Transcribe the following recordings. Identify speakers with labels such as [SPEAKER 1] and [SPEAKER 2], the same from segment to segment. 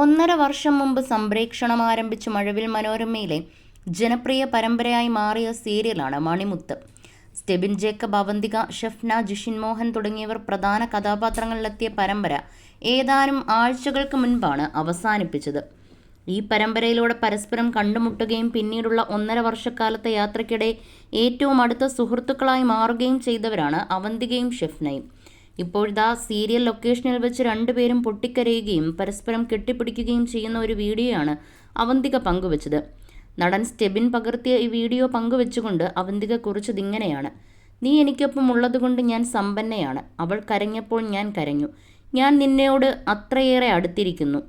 [SPEAKER 1] ഒന്നര വർഷം മുമ്പ് സംപ്രേക്ഷണം ആരംഭിച്ച മഴവിൽ മനോരമയിലെ ജനപ്രിയ പരമ്പരയായി മാറിയ സീരിയലാണ് മണിമുത്ത്. സ്റ്റെബിൻ ജേക്കബ് അവന്തിക ഷെഫ്ന ജിഷിൻ മോഹൻ തുടങ്ങിയവർ പ്രധാന കഥാപാത്രങ്ങളിലെത്തിയ പരമ്പര ഏതാനും ആഴ്ചകൾക്ക് മുൻപാണ് അവസാനിപ്പിച്ചത്. ഈ പരമ്പരയിലൂടെ പരസ്പരം കണ്ടുമുട്ടുകയും പിന്നീടുള്ള ഒന്നര വർഷക്കാലത്തെ യാത്രയ്ക്കിടെ ഏറ്റവും അടുത്ത സുഹൃത്തുക്കളായി മാറുകയും ചെയ്തവരാണ് അവന്തികയും ഷെഫ്നയും. ഇപ്പോഴിതാ സീരിയൽ ലൊക്കേഷനിൽ വെച്ച് രണ്ടുപേരും പൊട്ടിക്കരയുകയും പരസ്പരം കെട്ടിപ്പിടിക്കുകയും ചെയ്യുന്ന ഒരു വീഡിയോയാണ് അവന്തിക പങ്കുവച്ചത്. നടൻ സ്റ്റെബിൻ പകർത്തിയ ഈ വീഡിയോ പങ്കുവെച്ചുകൊണ്ട് അവന്തിക കുറിച്ചതിങ്ങനെയാണ് നീ എനിക്കൊപ്പം ഉള്ളതുകൊണ്ട് ഞാൻ സമ്പന്നയാണ്. അവൾ കരഞ്ഞപ്പോൾ ഞാൻ കരഞ്ഞു. ഞാൻ നിന്നോട് അത്രയേറെ അടുത്തിരിക്കുന്നു.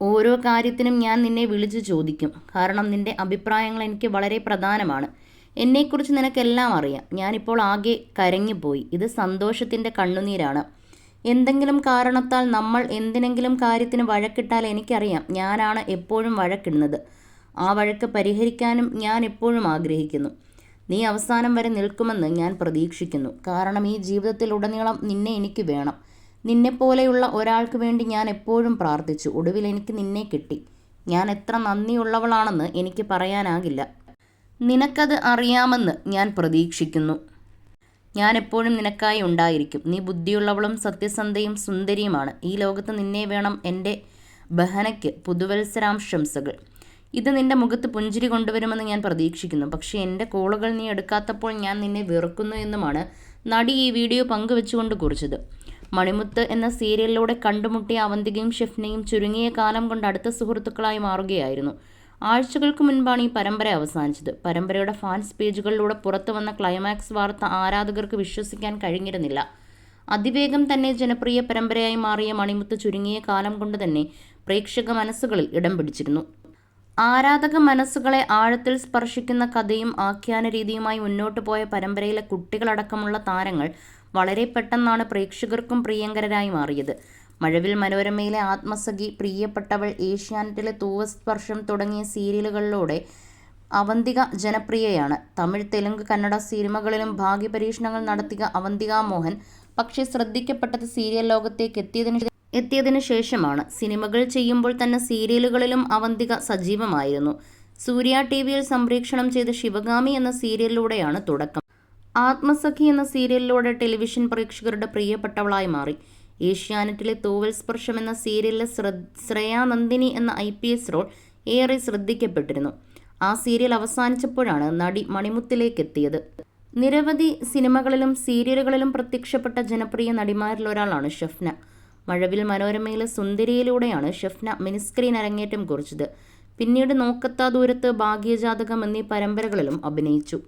[SPEAKER 1] ഓരോ കാര്യത്തിനും ഞാൻ നിന്നെ വിളിച്ചു ചോദിക്കും. കാരണം നിന്റെ അഭിപ്രായങ്ങൾ എനിക്ക് വളരെ പ്രധാനമാണ്. എന്നെക്കുറിച്ച് നിനക്കെല്ലാം അറിയാം. ഞാനിപ്പോൾ ആകെ കരഞ്ഞുപോയി. ഇത് സന്തോഷത്തിന്റെ കണ്ണുനീരാണ്. എന്തെങ്കിലും കാരണത്താൽ നമ്മൾ എന്തിനെങ്കിലും കാര്യത്തിന് വഴക്കിട്ടാൽ എനിക്കറിയാം. ഞാനാണ് എപ്പോഴും വഴക്കിടുന്നത്. ആ വഴക്ക് പരിഹരിക്കാനും ഞാൻ എപ്പോഴും ആഗ്രഹിക്കുന്നു. നീ അവസാനം വരെ നിൽക്കുമെന്ന് ഞാൻ പ്രതീക്ഷിക്കുന്നു. കാരണം ഈ ജീവിതത്തിലുടനീളം നിന്നെ എനിക്ക് വേണം. നിന്നെപ്പോലെയുള്ള ഒരാൾക്ക് വേണ്ടി ഞാൻ എപ്പോഴും പ്രാർത്ഥിച്ചു. ഒടുവിൽ എനിക്ക് നിന്നെ കിട്ടി. ഞാൻ എത്ര നന്ദിയുള്ളവളാണെന്ന് എനിക്ക് പറയാനാകില്ല. നിനക്കത് അറിയാമെന്ന് ഞാൻ പ്രതീക്ഷിക്കുന്നു. ഞാൻ എപ്പോഴും നിനക്കായി ഉണ്ടായിരിക്കും. നീ ബുദ്ധിയുള്ളവളും സത്യസന്ധയും സുന്ദരിയുമാണ്. ഈ ലോകത്ത് നിന്നെ വേണം എന്റെ ബഹനയ്ക്ക് പുതുവത്സരാംശംസകൾ. ഇത് നിന്റെ മുഖത്ത് പുഞ്ചിരി കൊണ്ടുവരുമെന്ന് ഞാൻ പ്രതീക്ഷിക്കുന്നു. പക്ഷേ എന്റെ കോളുകൾ നീ എടുക്കാത്തപ്പോൾ ഞാൻ നിന്നെ വെറുക്കുന്നു എന്നുമാണ് നടി ഈ വീഡിയോ പങ്കുവെച്ചുകൊണ്ട് കുറിച്ചത്. മണിമുത്ത് എന്ന സീരിയലിലൂടെ കണ്ടുമുട്ടിയ അവന്തികയും ഷെഫ്നയും ചുരുങ്ങിയ കാലം കൊണ്ട് അടുത്ത സുഹൃത്തുക്കളായി മാറുകയായിരുന്നു. ആഴ്ചകൾക്ക് മുൻപാണ് ഈ പരമ്പര അവസാനിച്ചത്. പരമ്പരയുടെ ഫാൻസ് പേജുകളിലൂടെ പുറത്തു വന്ന ക്ലൈമാക്സ് വാർത്ത ആരാധകർക്ക് വിശ്വസിക്കാൻ കഴിഞ്ഞിരുന്നില്ല. അതിവേഗം തന്നെ ജനപ്രിയ പരമ്പരയായി മാറിയ മണിമുത്ത് ചുരുങ്ങിയ കാലം കൊണ്ട് തന്നെ പ്രേക്ഷക മനസ്സുകളിൽ ഇടം പിടിച്ചിരുന്നു. ആരാധക മനസ്സുകളെ ആഴത്തിൽ സ്പർശിക്കുന്ന കഥയും ആഖ്യാന രീതിയുമായി മുന്നോട്ട് പോയ പരമ്പരയിലെ കുട്ടികളടക്കമുള്ള താരങ്ങൾ വളരെ പെട്ടെന്നാണ് പ്രേക്ഷകർക്കും പ്രിയങ്കരരായി മാറിയത്. മഴവിൽ മനോരമയിലെ ആത്മസഖി പ്രിയപ്പെട്ടവൾ ഏഷ്യാനെറ്റിലെ തൂവസ്പർശം തുടങ്ങിയ സീരിയലുകളിലൂടെ അവന്തിക ജനപ്രിയയാണ്. തമിഴ് തെലുങ്ക് കന്നഡ സിനിമകളിലും ഭാഗ്യ പരീക്ഷണങ്ങൾ നടത്തിയ അവന്തിക മോഹൻ പക്ഷേ ശ്രദ്ധിക്കപ്പെട്ടത് സീരിയൽ ലോകത്തേക്ക് എത്തിയതിന് എത്തിയതിനു ശേഷമാണ്. സിനിമകൾ ചെയ്യുമ്പോൾ തന്നെ സീരിയലുകളിലും അവന്തിക സജീവമായിരുന്നു. സൂര്യ ടി വിയിൽ സംപ്രേക്ഷണം ചെയ്ത ശിവഗാമി എന്ന സീരിയലിലൂടെയാണ് തുടക്കം. ആത്മസഖി എന്ന സീരിയലിലൂടെ ടെലിവിഷൻ പ്രേക്ഷകരുടെ പ്രിയപ്പെട്ടവളായി മാറി. ഏഷ്യാനെറ്റിലെ തൂവൽ സ്പർശം എന്ന സീരിയലിലെ ശ്രേയാനന്ദിനി എന്ന ഐ പി എസ് റോൾ ഏറെ ശ്രദ്ധിക്കപ്പെട്ടിരുന്നു. ആ സീരിയൽ അവസാനിച്ചപ്പോഴാണ് നടി മണിമുത്തിലേക്ക് എത്തിയത് നിരവധി സിനിമകളിലും സീരിയലുകളിലും പ്രത്യക്ഷപ്പെട്ട ജനപ്രിയ നടിമാരിൽ ഒരാളാണ് ഷഫ്ന. മഴവിൽ മനോരമയിലെ സുന്ദരിയിലൂടെയാണ് ഷഫ്ന മിനിസ്ക്രീൻ അരങ്ങേറ്റം കുറിച്ചത്. പിന്നീട് നോക്കത്താ ദൂരത്ത് ഭാഗ്യജാതകം എന്നീ പരമ്പരകളിലും അഭിനയിച്ചു.